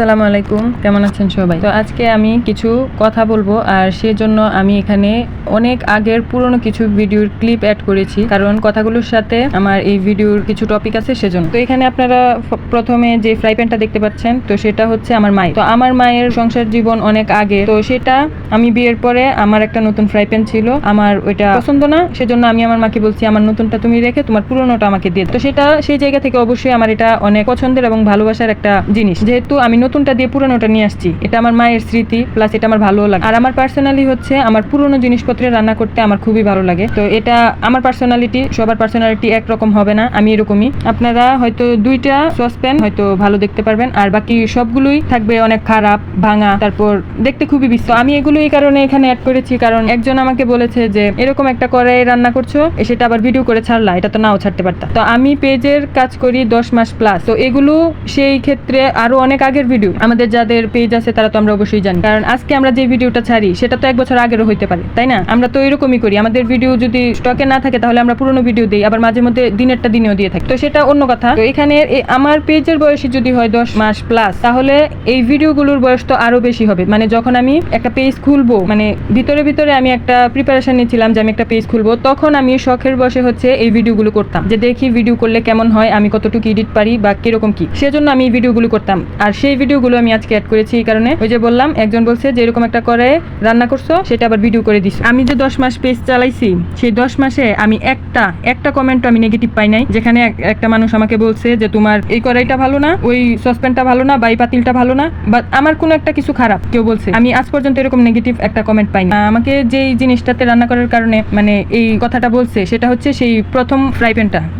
আসসালামু আলাইকুম। কেমন আছেন সবাই? তো আজকে আমি কিছু কথা বলব, আর সেজন্য আমি এখানে অনেক আগের পুরনো কিছু ভিডিওর ক্লিপ অ্যাড করেছি। কারণ কথাগুলোর সাথে আমার এই ভিডিওর কিছু টপিক আছে সেজন্য। তো এখানে আপনারা প্রথমে যে ফ্রাই প্যানটা দেখতে পাচ্ছেন, তো সেটা হচ্ছে আমার মায়ের। তো আমার মায়ের সংসার জীবন অনেক আগে। তো সেটা আমি বিয়ের পরে আমার একটা নতুন ফ্রাই প্যান ছিল। আমার ওইটা পছন্দ না, সেজন্য আমি আমার মাকে বলছি, আমার নতুনটা তুমি রেখে তোমার পুরনোটা আমাকে দিয়ে তো সেটা সেই জায়গা থেকে অবশ্যই আমার এটা অনেক পছন্দের এবং ভালোবাসার একটা জিনিস। যেহেতু আমি নতুনটা দিয়ে পুরনোটা নিয়ে আসছি। এটা আমার মায়ের স্মৃতি প্লাস এটা আমার ভালো লাগে। আর আমার পার্সোনালি হচ্ছে, আমার পুরনো জিনিসপত্রে রান্না করতে আমার খুবই ভালো লাগে। তো এটা আমার পার্সোনালিটি সবার পার্সোনালিটি একরকম হবে না, আমি এরকমই। আপনারা হয়তো দুইটা সসপ্যান হয়তো ভালো দেখতে পারবেন, আর বাকি সবগুলোই থাকবে অনেক খারাপ, ভাঙা, তারপর দেখতে খুবই বিশ্ব আমি এগুলো এই কারণে এখানে অ্যাড করেছি, কারণ একজন আমাকে বলেছে যে, এরকম একটা করে রান্না করছ সেটা আবার ভিডিও করে ছাড়লা, এটা তো নাও ছাড়তে পারতা। তো আমি পেজের কাজ করি দশ মাস প্লাস তো এগুলো সেই ক্ষেত্রে আরও অনেক আগের ভিডিও আমাদের যাদের পেজ আছে, তারা তো আমরা অবশ্যই জানি। কারণ আজকে আমরা যে ভিডিওটা ছাড়ি, সেটা তো এক বছর আগেরও হইতে পারে, তাই না? আমরা তো এরকমই করি। আমাদের ভিডিও যদি স্টকে না থাকে, তাহলে আমরা পুরোনো ভিডিও দিই, আবার মাঝে মধ্যে দিনেরটা দিনেও দিয়ে থাকি। তো সেটা অন্য কথা। তো এখানে আমার পেজের বয়সী যদি হয় দশ মাস প্লাস তাহলে এই ভিডিওগুলোর বয়স তো আরও বেশি হবে। মানে যখন আমি একটা পেজ খুলবো মানে ভিতরে ভিতরে আমি একটা প্রিপারেশন নিয়েছিলাম যে আমি একটা পেজ খুলবো, তখন আমি শখের বসে হচ্ছে এই ভিডিওগুলো করতাম। যে দেখি ভিডিও করলে কেমন হয়, আমি কতটুকু এডিট পারি বা কীরকম কি। সেজন্য আমি এই ভিডিওগুলো করতাম। আর সেই ভিডিওগুলো আমি আজকে অ্যাড করেছি এই কারণে। ওই যে বললাম, একজন বলছে যে এরকম একটা করে রান্না করছ, সেটা আবার ভিডিও করে দিস আমি যে দশ মাস পেজ চালাইছি, সেই দশ মাসে আমি একটা একটা কমেন্ট আমি নেগেটিভ পাই নাই, যেখানে একটা মানুষ আমাকে বলছে যে তোমার এই কড়াইটা ভালো না, ওই সসপ্যানটা ভালো না, বা এই পাতিলটা ভালো না বা আমার কোনো একটা কিছু খারাপ। কেউ বলছে, আমি আজ পর্যন্ত এরকম নেগেটিভ একটা কমেন্ট পাইনি আমাকে যেই জিনিসটাতে রান্না করার কারণে মানে এই কথাটা বলছে, সেটা হচ্ছে সেই প্রথম ফ্রাই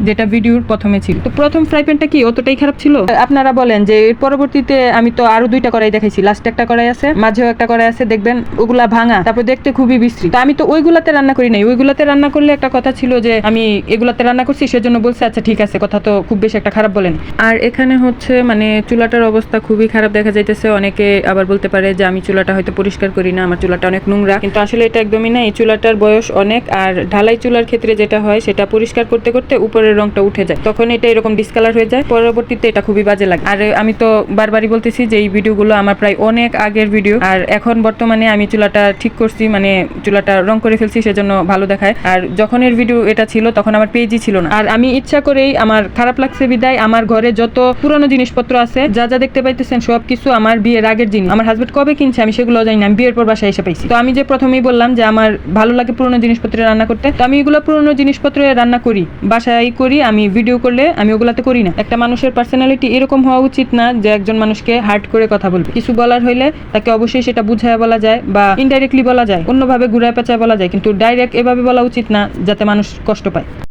যেটা ভিডিওর প্রথমে ছিল। তো প্রথম ফ্রাই কি, অতটাই খারাপ ছিল? আপনারা বলেন যে এর পরবর্তীতে আমি তো আরও দুইটা কড়াই দেখাইছি। লাস্টে একটা কড়াই আছে, মাঝেও একটা কড়াই আছে, দেখবেন ওগুলা ভাঙা, তারপর দেখতে খুবই বিশ্রী। তো আমি তো ওইগুলাতে রান্না করি নাই। ওইগুলাতে রান্না করলে একটা কথা ছিল যে, আমি এগুলাতে রান্না করছি, সেজন্য বলছে আচ্ছা ঠিক আছে, কথা তো খুব বেশি একটা খারাপ বলেন। আর এখানে হচ্ছে মানে চুলাটার অবস্থা খুবই খারাপ দেখা যাইতেছে। অনেকে আবার বলতে পারে যে, আমি চুলাটা হয়তো পরিষ্কার করি না, আমার চুলাটা অনেক নোংরা। কিন্তু আসলে এটা একদমই না। এই চুলাটার বয়স অনেক, আর ঢালাই চুলার ক্ষেত্রে যেটা হয়, সেটা পরিষ্কার করতে করতে উপরের রংটা উঠে যায়। তখন এটা এরকম ডিসকালার হয়ে যায়। পরবর্তীতে এটা খুবই বাজে লাগে। আর আমি তো বারবারই বলতেছি যে এই ভিডিওগুলো আমার প্রায় অনেক আগের ভিডিও। আর এখন বর্তমানে আমি চুলাটা ঠিক করছি মানে চুলাটা রং করে ফেলছি, সেজন্য ভালো দেখায়। আর যখন এর ভিডিও এটা ছিল, তখন আমার পেজই ছিল না। আর আমি ইচ্ছা করেই আমার খারাপ লাগছে বিদায়, আমার ঘরে যত পুরনো জিনিসপত্র আছে, যা যা দেখতে পাইতেছেন সব কিছু আমার বিয়ের আগের জিনিস। আমার হাজবেন্ড কবে কিনছে, আমি সেগুলো জানি না, আমি বিয়ের পর বাসায় এসে পাইছি। তো আমি যে প্রথমেই বললাম যে আমার ভালো লাগে পুরনো জিনিসপত্রে রান্না করতে, তো আমি এগুলো পুরনো জিনিসপত্রে রান্না করি, বাসায় করি, আমি ভিডিও করলে আমি ওগুলাতে করি না। একটা মানুষের পার্সোনালিটি এরকম হওয়া উচিত না যে একজন মানুষকে হার্ট করে কথা বলবে। কিছু বলার হইলে তাকে অবশ্যই সেটা বুঝায় বলা যায় বা ইনডাইরেক্টলি বলা যায়। অন্যভাবে ঘুরায় পেঁচায় বলা যায়। কিন্তু ডাইরেক্ট এভাবে বলা উচিত না, যাতে মানুষ কষ্ট পায়।